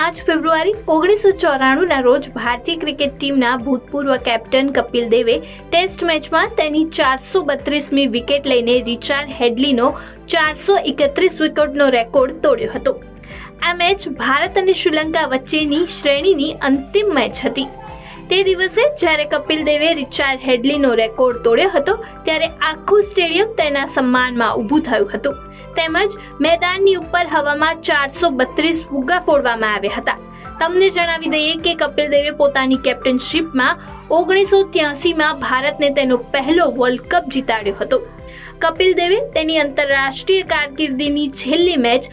આઠ ફેબ્રુઆરી ઓગણીસો ચોરાણુંના રોજ ભારતીય ક્રિકેટ ટીમના ભૂતપૂર્વ કેપ્ટન કપિલ દેવે ટેસ્ટ મેચમાં તેની ચારસો બત્રીસમી વિકેટ લઈને રિચાર્ડ હેડલીનો ચારસો એકત્રીસ વિકેટનો રેકોર્ડ તોડ્યો હતો. આ મેચ ભારત અને શ્રીલંકા વચ્ચેની શ્રેણીની અંતિમ મેચ હતી. તે દિવસે જ્યારે કપિલ દેવે રિચાર્ડ હેડલીનો રેકોર્ડ તોડ્યો હતો, ત્યારે આખું સ્ટેડિયમ તેના સન્માનમાં ઊભું થયું હતું. તેમજ મેદાનની ઉપર હવામાં ચારસો બત્રીસ ફુગ્ગા ફોડવામાં આવ્યા હતા. તમને જણાવી દઈએ કે કપિલ દેવે પોતાની કેપ્ટનશીપમાં ઓગણીસો ત્યાસીમાં ભારતને તેનો પહેલો વર્લ્ડ કપ જીતાડ્યો હતો. કપિલ દેવે તેની આંતરરાષ્ટ્રીય કારકિર્દીની છેલ્લી મેચ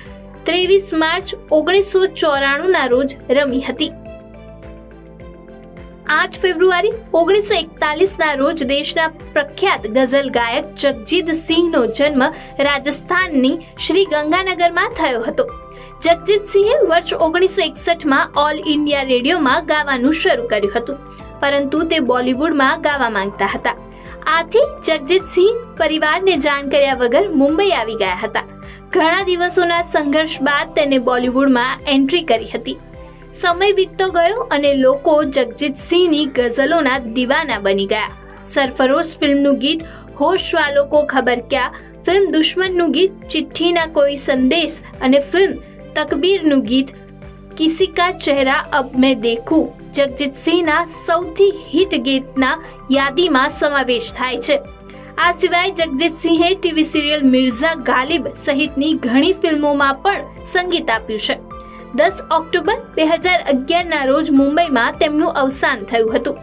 ત્રેવીસ માર્ચ ઓગણીસો ચોરાણુંના રોજ રમી હતી. આઠ ફેબ્રુઆરી ઓગણીસો એકતાલીસના રોજ દેશના પ્રખ્યાત ગઝલ ગાયક જગજીત સિંહનો જન્મ રાજસ્થાનની શ્રી ગંગાનગરમાં થયો હતો. જગજીત સિંહે વર્ષ ઓગણીસો એકસઠમાં ઓલ ઇન્ડિયા રેડિયોમાં ગાવાનું શરૂ કર્યું હતું, પરંતુ તે બોલિવૂડમાં ગાવા માંગતા હતા. આથી જગજીત સિંહ પરિવારને જાણ કર્યા વગર મુંબઈ આવી ગયા હતા. ઘણા દિવસોના સંઘર્ષ બાદ તેને બોલિવૂડમાં એન્ટ્રી કરી હતી. સમય વીતતો ગયો અને લોકો જગજીતસિંહની ગઝલોના દીવાના બની ગયા. સરફરોશ ફિલ્મનું ગીત, હોશ વાલો કો ખબર ક્યા? ફિલ્મ દુશ્મનનું ગીત, ચિઠ્ઠીના કોઈ સંદેશ અને ફિલ્મ તકબીરનું ગીત. કિસી કા ચહેરા અબ મેં દેખું? જગજીત સિંહના સૌથી હિટ ગીતના યાદીમાં સમાવેશ થાય છે. આ સિવાય જગજીત સિંહે ટીવી સિરિયલ મિર્ઝા ગાલિબ સહિતની ઘણી ફિલ્મોમાં પણ સંગીત આપ્યું છે. દસ ઓક્ટોબર બે હજાર અગિયારના રોજ મુંબઈમાં તેમનું અવસાન થયું હતું.